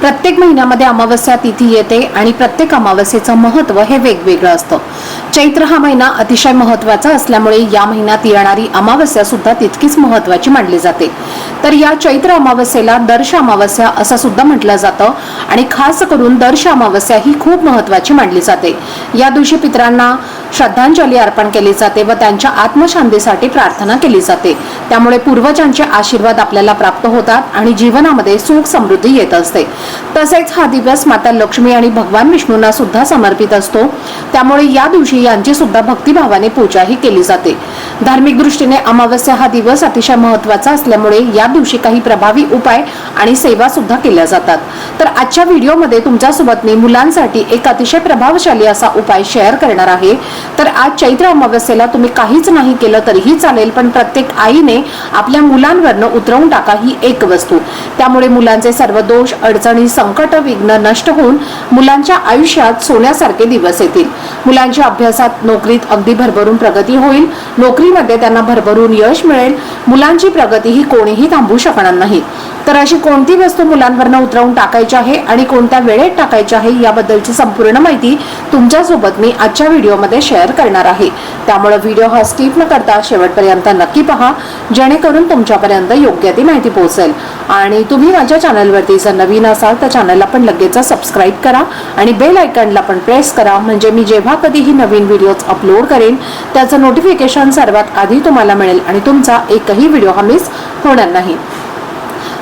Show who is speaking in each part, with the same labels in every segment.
Speaker 1: प्रत्येक महिन्यामध्ये अमावस्या तिथी येते आणि प्रत्येक अमावस्येचं महत्त्व हे वेगवेगळं असतं. चैत्र हा महिना अतिशय महत्त्वाचा असल्यामुळे या महिन्यात येणारी अमावस्या सुद्धा तितकीच महत्वाची मानली जाते. तर या चैत्र अमावस्येला दर्श अमावस्या असं सुद्धा म्हटलं जातं आणि खास करून दर्श अमावस्या ही खूप महत्वाची मानली जाते. या दिवशी पितरांना श्रद्धांजली अर्पण केली जाते व त्यांच्या आत्मशांतीसाठी प्रार्थना केली जाते. त्यामुळे पूर्वजांचे आशीर्वाद आपल्याला प्राप्त होतात आणि जीवनामध्ये सुख समृद्धी येत असते. तसेच हा दिवस माता लक्ष्मी आणि भगवान विष्णूंना सुद्धा समर्पित असतो. त्यामुळे या दिवशी यांची सुद्धा भक्तिभावाने पूजाही केली जाते. धार्मिक दृष्टीने अमावस्या हा दिवस अतिशय महत्त्वाचा असल्यामुळे या दिवशी काही प्रभावी उपाय आणि सेवा सुद्धा केल्या जातात. तर आजच्या व्हिडिओमध्ये तुमच्यासोबत मी मुलांसाठी एक अतिशय प्रभावशाली असा उपाय शेअर करणार आहे. तर आज चैत्र अमावस्येला तुम्ही काहीच नाही केलं तरीही चालेल पण प्रत्येक आईने आपल्या मुलांवरनं उतरवून टाका ही एक वस्तू. त्यामुळे मुलांचे सर्व दोष अडचण संकट विघ्न नष्ट होऊन मुलांच्या आयुष्यात सोन्यासारखे दिवस येतील. मुलांच्या अभ्यासात नोकरीत अगदी भरभरून प्रगती होईल. नोकरीमध्ये त्यांना भरभरून यश मिळेल. मुलांची प्रगती ही कोणीही थांबू शकणार नाही. तर अशी कोणती वस्तू मुलांवरनं उतरवून टाकायची आहे आणि कोणत्या वेळेत टाकायची आहे याबद्दलची संपूर्ण माहिती तुमच्यासोबत मी आजच्या व्हिडिओमध्ये शेअर करणार आहे. त्यामुळे व्हिडिओ हा स्किप न करता शेवटपर्यंत नक्की पहा जेणेकरून तुमच्यापर्यंत योग्य ती माहिती पोहोचेल. आणि तुम्ही माझ्या चॅनलवरती जर नवीन असाल तर चॅनलला पण लगेच सबस्क्राईब करा आणि बेल आयकनला पण प्रेस करा म्हणजे मी जेव्हा कधीही नवीन व्हिडिओज अपलोड करेन त्याचं नोटिफिकेशन सर्वात आधी तुम्हाला मिळेल आणि तुमचा एकही व्हिडिओ हा मिस होणार नाही.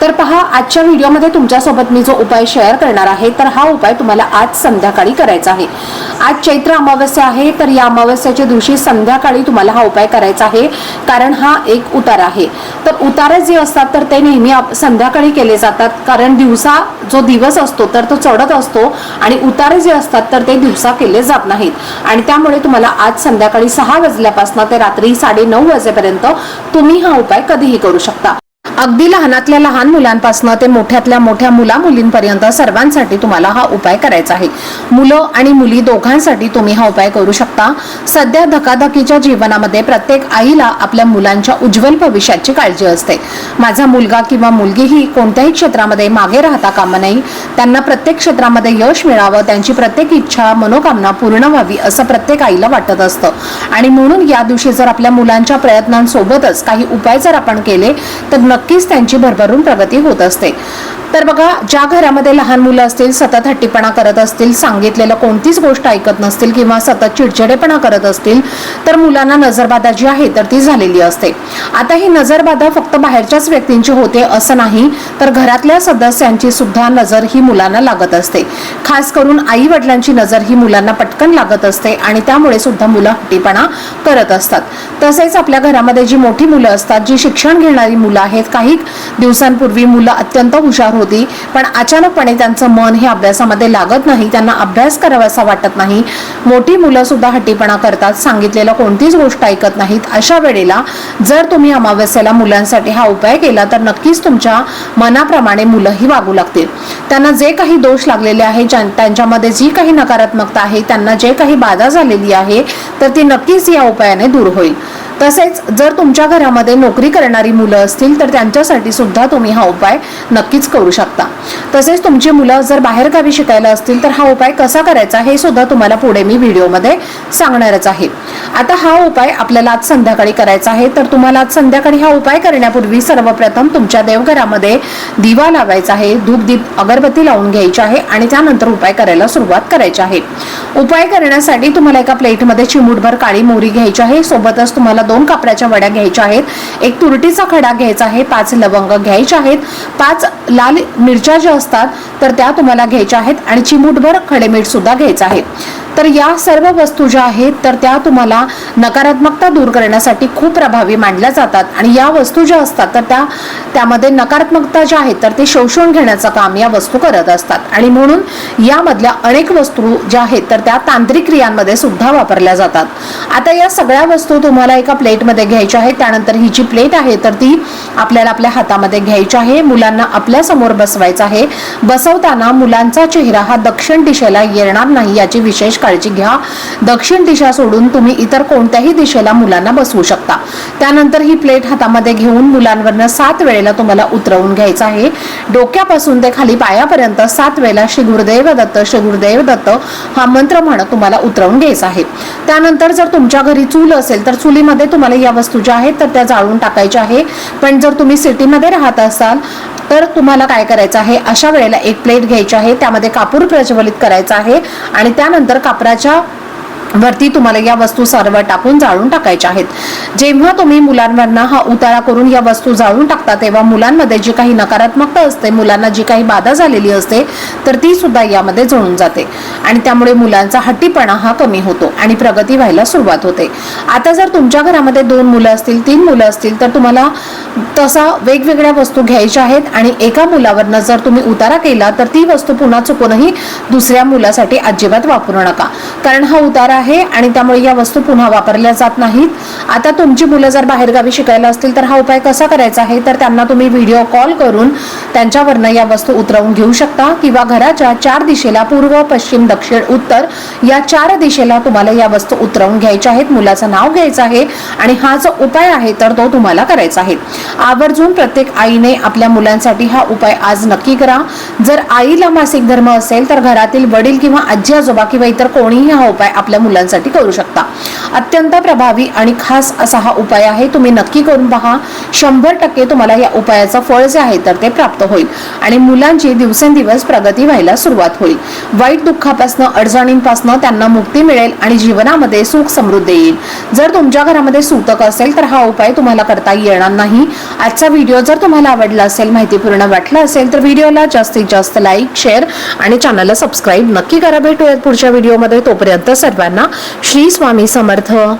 Speaker 1: तर पहा आजच्या व्हिडिओमध्ये तुमच्यासोबत मी जो उपाय शेअर करणार आहे तर हा उपाय तुम्हाला आज संध्याकाळी करायचा आहे. आज चैत्र अमावस्या आहे तर या अमावस्याच्या दिवशी संध्याकाळी तुम्हाला हा उपाय करायचा आहे कारण हा एक उतार आहे. तर उतारे जे असतात तर ते नेहमी संध्याकाळी केले जातात कारण दिवसा जो दिवस असतो तर तो चढत असतो आणि उतारे जे असतात तर ते दिवसा केले जात नाहीत. आणि त्यामुळे तुम्हाला आज संध्याकाळी सहा वाजल्यापासून ते रात्री साडे नऊ वाजेपर्यंत तुम्ही हा उपाय कधीही करू शकता. अगदी लहानातल्या लहान मुलांपासून ते मोठ्यातल्या मोठ्या मुला मुलींपर्यंत सर्वांसाठी तुम्हाला हा उपाय करायचा आहे. मुलं आणि मुली दोघांसाठी तुम्ही हा उपाय करू शकता. सध्या धकाधकीच्या जीवनामध्ये प्रत्येक आईला आपल्या मुलांच्या उज्ज्वल भविष्याची काळजी असते. माझा मुलगा किंवा मुलगी ही कोणत्याही क्षेत्रामध्ये मागे राहता कामा नाही. त्यांना प्रत्येक क्षेत्रामध्ये यश मिळावं त्यांची प्रत्येक इच्छा मनोकामना पूर्ण व्हावी असं प्रत्येक आईला वाटत असतं. आणि म्हणून या दिवशी जर आपल्या मुलांच्या प्रयत्नांसोबतच काही उपाय जर आपण केले तर नक्की नक्कीच त्यांची भरभरून प्रगती होत असते. तर बघा ज्या घरामध्ये लहान मुलं असतील सतत हट्टीपणा करत असतील सांगितलेलं कोणतीच गोष्ट ऐकत नसतील किंवा सतत चिडचिडेपणा करत असतील तर मुलांना नजरबाधा जी आहे तर ती झालेली असते. आता ही नजरबाधा फक्त बाहेरच्याच व्यक्तींची होते असं नाही तर घरातल्या सदस्यांची सुद्धा नजर ही मुलांना लागत असते. खास करून आई वडिलांची नजर ही मुलांना पटकन लागत असते आणि त्यामुळे सुद्धा मुलं हट्टीपणा करत असतात. तसेच आपल्या घरामध्ये जी मोठी मुलं असतात जी शिक्षण घेणारी मुलं आहेत काही दिवसांपूर्वी मुलं अत्यंत हुशार होती. पण अचानकपणे त्यांचं मन हे अभ्यासामध्ये लागत नाही. त्यांना अभ्यास करावासा वाटत नाही. मोठी मुलं सुद्धा हट्टीपणा करतात. सांगितलेलं कोणतीच गोष्ट ऐकत नाहीत. अशा वेळेला जर तुम्ही अमावस्येला मुलांसाठी हा उपाय केला तर नक्कीच तुमच्या मनाप्रमाणे मुलंही वागू लागतील. त्यांना जे काही दोष लागलेले आहे त्यांच्यामध्ये जी काही नकारात्मकता आहे त्यांना जे काही बाधा झालेली आहे तर ती नक्कीच या उपायाने दूर होईल. तसेच जर तुमच्या घरामध्ये नोकरी करणारी मुलं असतील तर त्यांच्यासाठी सुद्धा तुम्ही हा उपाय नक्कीच करू शकता. तसेच तुमची मुलं जर बाहेरगावी शिकायला असतील तर हा उपाय कसा करायचा हे सुद्धा तुम्हाला पुढे मी व्हिडिओमध्ये सांगणारच आहे. आता हा उपाय आपल्याला आज संध्याकाळी करायचा आहे तर तुम्हाला आज संध्याकाळी हा उपाय करण्यापूर्वी सर्वप्रथम तुमच्या देवघरामध्ये दिवा लावायचा आहे धूप दीप अगरबत्ती लावून घ्यायची आहे आणि त्यानंतर उपाय करायला सुरुवात करायची आहे. उपाय करण्यासाठी तुम्हाला एका प्लेटमध्ये चिमूटभर काळी मोहरी घ्यायची आहे सोबतच तुम्हाला दोन कापराच्या वड्या घ्यायच्या आहेत एक तुरटीचा खडा घ्यायचा आहे पाच लवंग घ्यायच्या आहेत पाच लाल मिरच्या ज्या असतात तर त्या तुम्हाला घ्यायच्या आहेत आणि चिमूटभर खडे मीठ सुद्धा घ्यायचं आहे. तर या सर्व वस्तू ज्या आहेत तर त्या तुम्हाला नकारात्मकता दूर करण्यासाठी खूप प्रभावी मानल्या जातात. आणि या वस्तू ज्या असतात तर त्या त्यामध्ये नकारात्मकता ज्या आहेत तर ते शोषून घेण्याचं काम या वस्तू करत असतात. आणि म्हणून यामधल्या अनेक वस्तू ज्या आहेत तर त्या तांत्रिक क्रियांमध्ये सुद्धा वापरल्या जातात. आता या सगळ्या वस्तू तुम्हाला एका प्लेटमध्ये घ्यायच्या आहेत. त्यानंतर ही जी प्लेट आहे तर ती आपल्याला आपल्या हातामध्ये घ्यायची आहे. मुलांना आपल्यासमोर बसवायचं आहे. बसवताना मुलांचा चेहरा हा दक्षिण दिशेला येणार नाही याची विशेष काळजी घ्या. दक्षिण दिशा सोडून तुम्ही इतर कोणत्याही दिशेला मुलांना बसवू शकता. त्यानंतर ही प्लेट हातामध्ये घेऊन मुलांवरनं सात वेळेला तुम्हाला उतरवून घ्यायचं आहे. डोक्यापासून ते खाली पायापर्यंत सात वेळेला श्री गुरुदेव दत्त श्री गुरुदेव दत्त हा मंत्र म्हणत तुम्हाला उतरवून घ्यायचा आहे. त्यानंतर जर तुमच्या घरी चूल असेल तर चुलीमध्ये तुम्हाला या वस्तू ज्या आहेत तर त्या जाळून टाकायच्या आहे. पण जर तुम्ही सिटीमध्ये राहत असाल तर तुम्हाला काय करायचं आहे? अशा वेळेला एक प्लेट घ्यायची आहे त्यामध्ये कापूर प्रज्वलित करायचा आहे आणि त्यानंतर कापराच्या वरती तुम्हाला या वस्तू सर्व टाकून जाळून टाकायच्या आहेत. जेव्हा तुम्ही मुलांवरना हा उतारा करून या वस्तू जाळून टाकता तेव्हा मुलांमध्ये जी काही नकारात्मकता असते मुलांना जी काही बाधा झालेली असते तर ती सुद्धा यामध्ये जळून जाते. आणि त्यामुळे मुलांचा हट्टीपणा हा कमी होतो आणि प्रगती व्हायला सुरुवात होते. आता जर तुमच्या घरामध्ये दोन मुलं असतील तीन मुलं असतील तर तुम्हाला तसा वेगवेगळ्या वस्तू घ्यायच्या आहेत आणि एका मुलावरनं जर तुम्ही उतारा केला तर ती वस्तू पुन्हा चुकूनही दुसऱ्या मुलासाठी अजिबात वापरू नका. कारण हा उतारा आहे आणि त्यामुळे या वस्तू पुन्हा वापरल्या जात नाहीत. आता तुमची मुलं जर बाहेरगावी शिकायला असतील तर हा उपाय कसा करायचा आहे? तर त्यांना तुम्ही व्हिडिओ कॉल करून त्यांच्यावरनं या वस्तू उतरवून घेऊ शकता किंवा घराच्या चार दिशेला पूर्व पश्चिम दक्षिण उत्तर या चार दिशेला तुम्हाला या वस्तू उतरवून घ्यायच्या आहेत. मुलाचं नाव घ्यायचं आहे आणि हा जो उपाय आहे तर तो तुम्हाला करायचा आहे. आवर्जून प्रत्येक आईने आपल्या मुलांसाठी हा उपाय आज नक्की करा. जर आईला मासिक धर्म असेल तर घरातील वडील किंवा आजी आजोबा किंवा इतर कोणीही हा उपाय आपल्या मुलांसाठी करू शकता. अत्यंत प्रभावी आणि खास असा हा उपाय आहे. तुम्ही नक्की करून पहा. शंभर टक्के तुम्हाला या उपायाचं फळ जे आहे तर ते प्राप्त होईल. आणि मुलांची दिवसेंदिवस प्रगती व्हायला सुरुवात होईल. वाईट दुःखापासनं अडचणींपासनं त्यांना मुक्ती मिळेल आणि जीवनामध्ये सुख समृद्धी येईल. जर तुमच्या घरामध्ये सूतक असेल तर हा उपाय तुम्हाला करता येणार नाही. आजचा व्हिडिओ जर तुम्हाला आवडला असेल माहितीपूर्ण वाटला असेल तर व्हिडिओला जास्तीत जास्त लाईक शेअर आणि चॅनलला सबस्क्राईब नक्की करा. भेटूयात पुढच्या व्हिडिओमध्ये. तोपर्यंत सर्वांना श्री स्वामी समर्थ. 脱